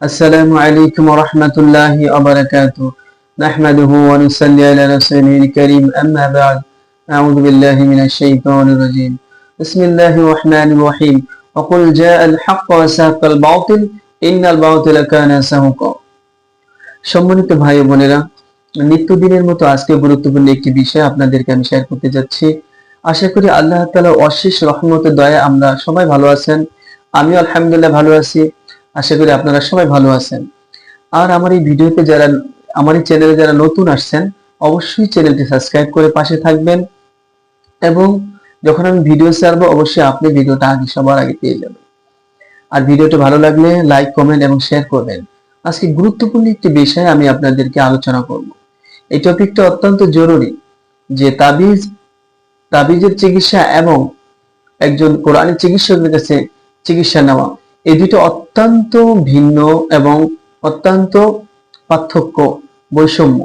السلام عليكم ورحمة الله وبركاته نحمده ونصلي على رسوله الكريم أما بعد أعوذ بالله من الشيطان الرجيم بسم الله الرحمن الرحيم وقل جاء الحق وسهق الباطل إن الباطل كان سهقا সম্মানিত ভাই ও বোনেরা নিত্যদিনের মতো আজকে গুরুত্বপূর্ণ একটি বিষয় আপনাদেরকে আমি শেয়ার করতে যাচ্ছি আশা করি আল্লাহ তাআলার অশেষ রহমতের দয়া আমরা সবাই ভালো আছেন আমি আলহামদুলিল্লাহ ভালো আছি আশা করি আপনারা সবাই ভালো আছেন। আর আমার এই ভিডিওতে যারা, আমার এই চ্যানেলে যারা নতুন আসছেন, অবশ্যই চ্যানেলটি সাবস্ক্রাইব করে পাশে থাকবেন এবং যখন আমি ভিডিও ছাড়বো, অবশ্যই আপনি ভিডিওটা আগে সবার আগে পেয়ে যাবেন। আর ভিডিওটা ভালো লাগলে লাইক কমেন্ট এবং শেয়ার করবেন। আজকে গুরুত্বপূর্ণ একটি বিষয় আমি আপনাদেরকে আলোচনা করব। এই টপিকটা অত্যন্ত জরুরি যে তাবিজ, তাবিজের চিকিৎসা এবং একজন কোরআনের চিকিৎসকের কাছে চিকিৎসা নেওয়া। এই দুটো অত্যন্ত ভিন্ন এবং অত্যন্ত পার্থক্য, বৈষম্য।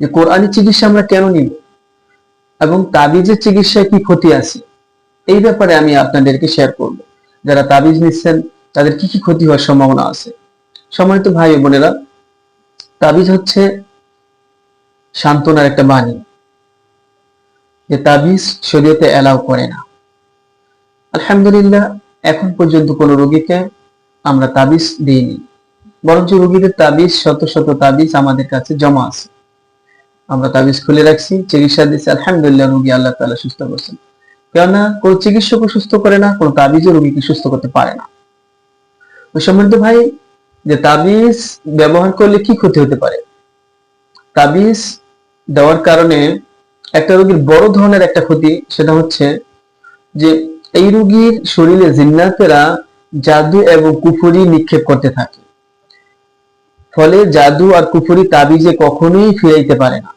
যে কোরআনি চিকিৎসা আমরা কেন নিব? এবং তাবিজের চিকিৎসায় কি ক্ষতি আছে? এই ব্যাপারে আমি আপনাদেরকে শেয়ার করব। যারা তাবিজ নিচ্ছেন, তাদের কি কি ক্ষতি হওয়ার সম্ভাবনা আছে? সম্মানিত ভাই বোনেরা, তাবিজ হচ্ছে সান্ত্বনার একটা বাণী। যে তাবিজ শরীয়তে এলাও করে না। আলহামদুলিল্লাহ এখন পর্যন্ত কোনো রোগীকে আমরা তাবিজ দিইনি। বরঞ্চ রোগীদের তাবিজ, শত শত তাবিজ আমাদের কাছে জমা আছে। আমরা তাবিজ খুলে রাখছি, চিকিৎসা দিচ্ছি, আলহামদুলিল্লাহ, রোগী আল্লাহ তাআলা সুস্থ করছেন। কেননা কোনো চিকিৎসকও সুস্থ করে না, কোনো তাবিজও রোগীকে সুস্থ করতে পারে না। সম্মানিত ভাই, যে তাবিজ ব্যবহার করলে কি ক্ষতি হতে পারে? তাবিজ দেওয়ার কারণে একটা রোগীর বড় ধরনের একটা ক্ষতি, সেটা হচ্ছে যে এই রোগীর শরীরে জিন্নাতেরা জাদু এবং কুফুরি নিক্ষেপ করতে থাকে। ফলে জাদু আর কুফুরি তাবিজে কখনোই ফিরাইতে পারে না।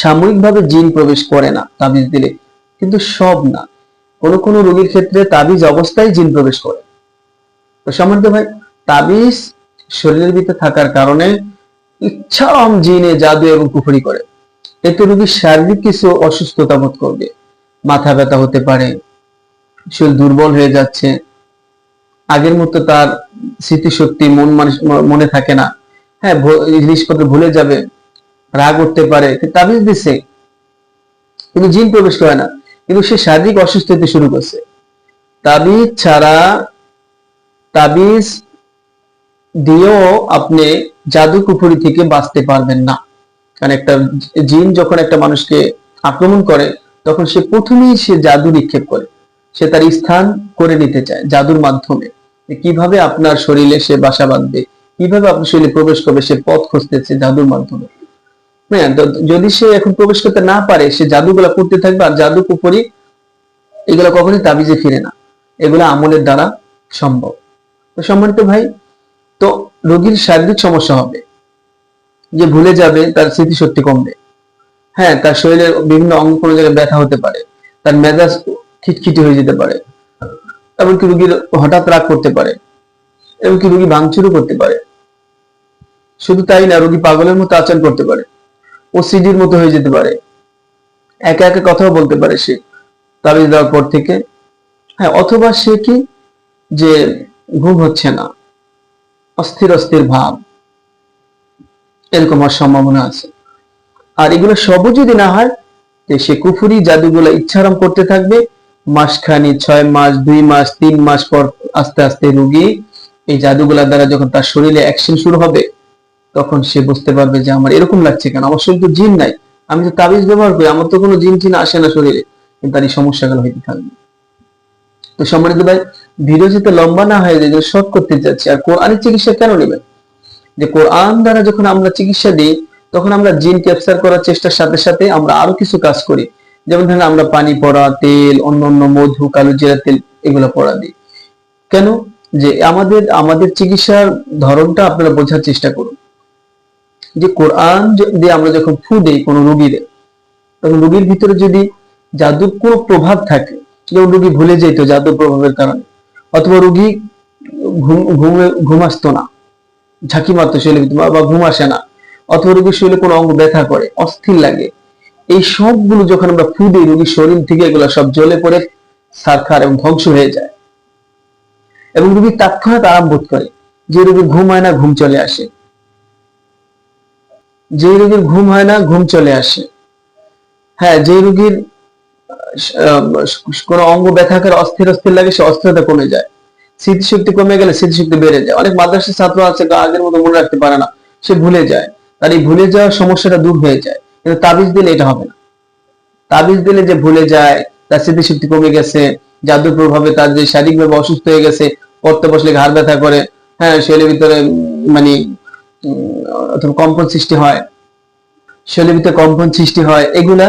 সাময়িকভাবে জিন প্রবেশ করে না তাবিজ দিলে, কিন্তু সব না। কোন কোন রোগীর ক্ষেত্রে তাবিজ অবস্থায় জিন প্রবেশ করে। তো সম্মানিত ভাই, তাবিজ শরীরের ভিতরে থাকার কারণে ইচ্ছাম জিনে জাদু এবং কুফুরি করে। এতে রোগী শারীরিক কিছু অসুস্থতা বোধ করবে। মাথা ব্যথা হতে পারে শরীর দুর্বল হয়ে যাচ্ছে। আগের মতো তার স্মৃতিশক্তি মন মানুষ- মনে থাকে না। হ্যাঁ জিনিসপত্র ভুলে যাবে, রাগ উঠতে পারে তাবিজ দিছে। কিন্তু জিন প্রবেশ করে না। কিন্তু সে শারীরিক অসুস্থ হতে শুরু করছে। তাবিজ ছাড়া, তাবিজ দিয়েও আপনি জাদু কুফুরি থেকে বাঁচতে পারবেন না। কারণ একটা জিন যখন একটা মানুষকে আক্রমণ করে, তখন সে প্রথমেই সে জাদু নিক্ষেপ করে। সে তার স্থান করে নিতে চায় জাদুর মাধ্যমে। কীভাবে আপনার শরীরে সে বাসা বাঁধবে, কীভাবে আপনার শরীরে প্রবেশ করবে, সে পথ খুঁজতেছে জাদুর মাধ্যমে। হ্যাঁ যদি সে এখন প্রবেশ করতে না পারে, সে জাদুগুলা করতে থাকবে আর জাদু কুপুরি এগুলো কখনোই তাবিজে ফিরে না। এগুলো আমলের দ্বারা সম্ভব। সম্মানিত ভাই, তো রোগীর শারীরিক সমস্যা হবে। যে ভুলে যাবে, তার স্মৃতিশক্তি কমবে। হ্যাঁ তার শরীরের বিভিন্ন অঙ্গ কোনো জায়গায় ব্যথা হতে পারে। তার মেজাজ খিটখিটি হয়ে যেতে পারে। এমনকি রুগীর হঠাৎ রাগ করতে পারে। এমনকি রুগী ভাঙচুরও করতে পারে। শুধু তাই না, রোগী পাগলের মতো আচরণ করতে পারে। ও সিডির মতো হয়ে যেতে পারে। একা একা কথাও বলতে পারে সে। তাবিজ দেওয়ার পর থেকে হ্যাঁ অথবা সে কি যে ঘুম হচ্ছে না। অস্থির অস্থির ভাব। এরকম আর সম্ভাবনা আছে। আর এগুলো সবও যদি না হয় সে কুফুরি, জাদুগুলো ইচ্ছারাম করতে থাকবে। মাসখানি, ছয় মাস, দুই মাস, তিন মাস পর আস্তে আস্তে রুগী এই জাদুগুলার দ্বারা যখন তার শরীরে অ্যাকশন শুরু হবে, তখন সে বুঝতে পারবে যে আমার এরকম লাগছে কেন? আমার শরীরে তো জিন নাই। আমি তো তাবিজ ব্যবহার করি, আমার তো কোনো জিন টিন আসে না শরীরে। কিন্তু তার এই সমস্যাগুলো হইতে থাকবে। তো সম্মানিত ভাই ভিডিও যাতে লম্বা না হয়ে যায় শর্ট করতে যাচ্ছি, আর কোরআনের চিকিৎসা কেন নেবেন? যে কোরআন দ্বারা যখন আমরা চিকিৎসা দিই, তখন আমরা জিন ক্যাপচার করার চেষ্টার সাথে সাথে আমরা আরও কিছু কাজ করি। যেমন ধরেন আমরা পানি পড়া, তেল অন্য অন্য মধু, কালো জিরা তেল এগুলো পড়া দিই। কেন? যে আমাদের আমাদের চিকিৎসার ধরনটা আপনারা বোঝার চেষ্টা করুন। যে কোরআন দিয়ে আমরা যখন ফু দেই কোনো রোগীরে, তখন রোগীর ভিতরে যদি জাদুর কোনো প্রভাব থাকে, যেমন রুগী ভুলে যেত জাদুর প্রভাবের কারণে, অথবা রুগী ঘুম, ঘুমে আসতো না, ঝাঁকি মারতো শরীরে বা ঘুম আসে না, অথবা রুগীর শরীরে কোনো অঙ্গ ব্যথা করে, অস্থির লাগে এই সবগুলো যখন আমরা ফু দিই রোগীর শরীর থেকে এগুলো সব জ্বলে পড়ে, সারখার এবং ধ্বংস হয়ে যায়। এবং রোগী তৎক্ষণাৎ আরাম বোধ করে, যে রোগীর ঘুম হয় না, ঘুম চলে আসে। যে রোগীর ঘুম হয় না, ঘুম চলে আসে। হ্যাঁ যে রোগীর কোন অঙ্গ ব্যথা করে অস্থির অস্থির লাগে, সে অস্থিরতা কমে যায়। স্মৃতিশক্তি কমে গেলে স্মৃতিশক্তি বেড়ে যায়। অনেক মাদ্রাসার ছাত্র আছে আগের মতো মনে রাখতে পারে না, সে ভুলে যায়। তার এই ভুলে যাওয়ার সমস্যাটা দূর হয়ে যায়। কিন্তু তাবিজ দিলে এটা হবে না। তাবিজ দিলে যে ভুলে যায়, তার স্মৃতিশক্তি কমে গেছে জাদুর প্রভাবে তার যে শারীরিকভাবে অসুস্থ হয়ে গেছে পড়তে বসলে ঘাড় ব্যথা করে হ্যাঁ শরীরের ভিতরে মানে অথবা কম্পন সৃষ্টি হয়, শরীরের ভিতরে কম্পন সৃষ্টি হয়, এগুলা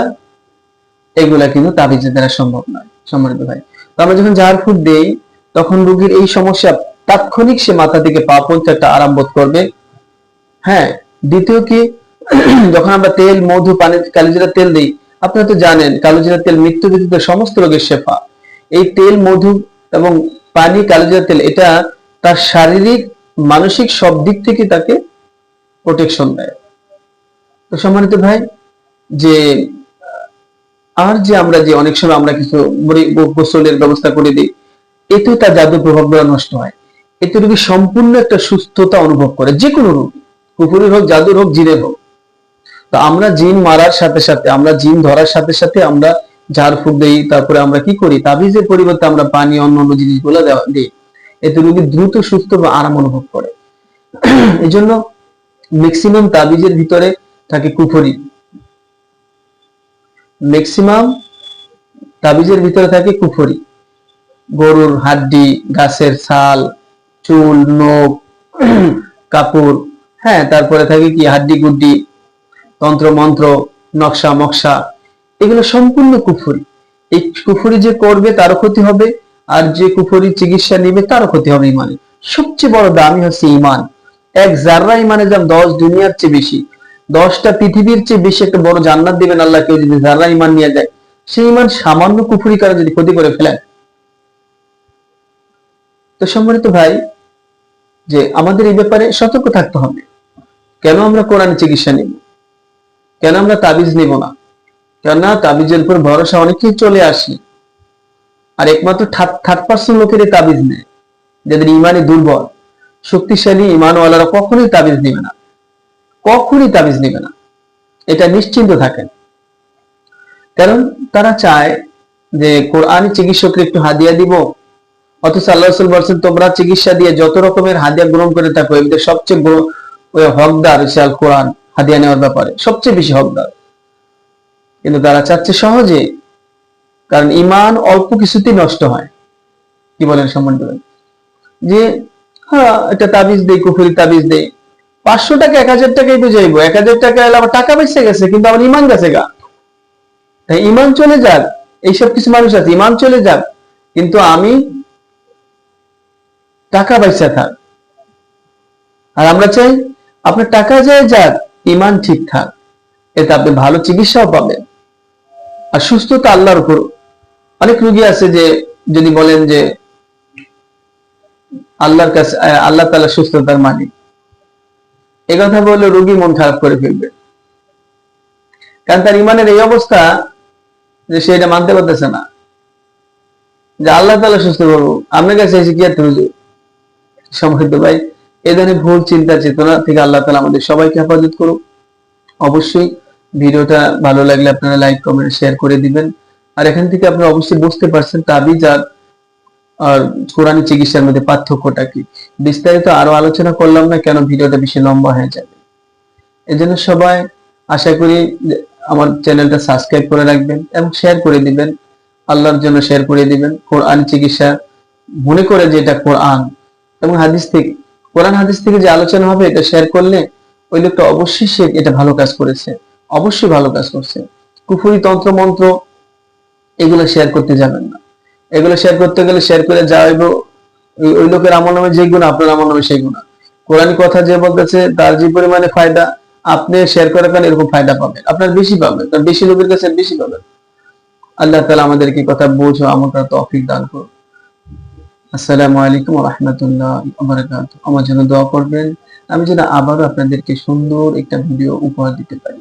এগুলা কিন্তু তাবিজের দ্বারা সম্ভব নয়, সম্মানিত ভাই। তো আমরা যখন ঝাড় ফুট দেই, তখন রোগীর এই সমস্যা, তাৎক্ষণিক সে মাথা থেকে পা পর্যন্ত একটা আরাম বোধ করবে। হ্যাঁ দ্বিতীয় কি যখন আমরা তেল, মধু, পানি কালিজিরা তেল দিই, আপনারা তো জানেন কালোজিরা তেল মৃত্যু ব্যতীত সমস্ত রোগের শেফা। এই তেল, মধু এবং পানি কালোজিরা তেল, এটা তার শারীরিক, মানসিক সব দিক থেকে তাকে প্রোটেকশন দেয়। তো সম্মানিত ভাই, যে, আর যে আমরা যে অনেক সময় আমরা কিছু গোসলের ব্যবস্থা করে দিই, এতে তার জাদু প্রভাবগুলো নষ্ট হয়। এতে রোগী সম্পূর্ণ একটা সুস্থতা অনুভব করে যে কোনো রোগ কুকুরের হোক, জাদুর হোক, জিনের হোক। তো আমরা জিন মারার সাথে সাথে, আমরা জিন ধরার সাথে সাথে আমরা ঝাড় ফুক দিই, তারপরে আমরা কি করি? তাবিজের পরিবর্তে আমরা পানি, অন্য অন্য জিনিসগুলো দিই। এতে রোগী দ্রুত সুস্থ বা আরাম অনুভব করে। এই জন্য ম্যাক্সিমাম তাবিজের ভিতরে থাকে কুফরি। ম্যাক্সিমাম তাবিজের ভিতরে থাকে কুফরি। গরুর হাড্ডি, গাছের ছাল, চুল, নখ, কাপড় হ্যাঁ তারপরে থাকে কি? হাড্ডি, গুড্ডি তন্ত্র, মন্ত্র, নকশা, মকশা, এগুলো সম্পূর্ণ কুফুরি। এই কুফুরি যে করবে তারও ক্ষতি হবে, আর যে কুফুরি চিকিৎসা নিবে তারও ক্ষতি হবে ইমানে সবচেয়ে বড় দামি হচ্ছে ইমান। এক জাররা ইমানের দাম দশ দুনিয়ার চেয়ে বেশি, দশটা পৃথিবীর চেয়ে বেশি একটা বড় জান্নাত দিবেন আল্লাহ কেউ যদি জাররা ইমান নিয়ে যায়, সেই ইমান সামান্য কুফুরি করে যদি ক্ষতি করে ফেলেন। তো সম্মানিত ভাই, যে আমাদের এই ব্যাপারে সতর্ক থাকতে হবে। কেন আমরা কোরআন চিকিৎসা নিব? কেন আমরা তাবিজ নিব না? কেননা তাবিজের উপর ভরসা অনেকেই চলে আসে। আর একমাত্র থার্ড পার্সন লোকেরই তাবিজ নেয়, যাদের ইমানে দুর্বল। শক্তিশালী ইমানওয়ালারা কখনোই তাবিজ নেবে না। কখনই তাবিজ নেবে না। এটা নিশ্চিন্ত থাকেন। কারণ তারা চায় যে কোরআন চিকিৎসককে একটু হাদিয়া দিব। অথচ আল্লাহ বলছেন, তোমরা চিকিৎসা দিয়ে যত রকমের হাদিয়া গ্রহণ করে থাকো এমনি সবচেয়ে হকদার হচ্ছে আল কোরআন হাদিয়া নেওয়ার ব্যাপারে সবচেয়ে বেশি হকদার। কিন্তু তারা চাচ্ছে সহজে, কারণ ইমান অল্প কিছুতেই নষ্ট হয়। কি বলেন সম্মান যে হ্যাঁ একটা তাবিজ দেই, কুফুরি তাবিজ দেই। পাঁচশো টাকা, এক হাজার টাকাই বুঝাইবো এক হাজার টাকা এলে আমার টাকা বেঁচে গেছে, কিন্তু আমার ইমান গেছে গা। তাই ইমান চলে যাক, এইসব কিছু মানুষ আছে ইমান চলে যাক। কিন্তু আমি টাকা পয়সা থাক। আর আমরা চাই আপনার টাকা যায় যাক ইমান ঠিক থাক, এতে আপনি ভালো চিকিৎসাও পাবেন। আর সুস্থতা আল্লাহর উপর। অনেক রুগী আছে যে, যদি বলেন যে, আল্লাহর কাছে আল্লাহ তালা সুস্থতার মালিক। এ কথা বললে রুগী মন খারাপ করে ফেলবে। কারণ তার ইমানের এই অবস্থা যে সে এটা মানতে পারতেছে না। যে আল্লাহ তালা সুস্থ করব আপনার কাছে এসে কি আর তুমি সম্মানিত ভাই। এ ধরনের ভুল চিন্তা চেতনা থেকে আল্লাহ তালা আমাদের সবাইকে হেফাজত করুক। অবশ্যই ভিডিওটা ভালো লাগলে আপনারা লাইক, কমেন্ট শেয়ার করে দিবেন। আর এখান থেকে আপনারা অবশ্যই বুঝতে পারছেন তাবিজ আর আর কোরআন চিকিৎসার মধ্যে পার্থক্যটা কি। বিস্তারিত আরও আলোচনা করলাম না, কেন ভিডিওটা বেশি লম্বা হয়ে যাবে। এজন্য সবাই আশা করি আমার চ্যানেলটা সাবস্ক্রাইব করে রাখবেন এবং শেয়ার করে দিবেন। আল্লাহর জন্য শেয়ার করে দিবেন। কোরআন চিকিৎসা মনে করে যে এটা কোরআন। এবং হাদিস থেকে কোরআন হাদিস থেকে যে আলোচনা হবে, এটা শেয়ার করলে ওই লোকটা অবশ্যই সে এটা ভালো কাজ করেছে, অবশ্যই ভালো কাজ করছে। কুফুরি তন্ত্র, মন্ত্র, এগুলো শেয়ার করতে যাবেন না। এগুলো শেয়ার করতে গেলে শেয়ার করে যাইব ওই লোকের আমল নামে যে গুণ আপনার আমল নামে সেই গুণ কোরআন কথা যে বলতেছে, তার যে পরিমাণে ফায়দা, আপনি শেয়ার করে কারণে এরকম ফায়দা পাবেন। আপনার বেশি পাবেন বেশি লোকের কাছে বেশি পাবেন। আল্লাহ তালা আমাদেরকে কথা বোঝো আমরা তৌফিক দান করুন আসসালামু আলাইকুম রহমতুল্লাহ আমার জন্য দোয়া করবেন। আমি যেন আবারও আপনাদেরকে সুন্দর একটা ভিডিও উপহার দিতে পারি।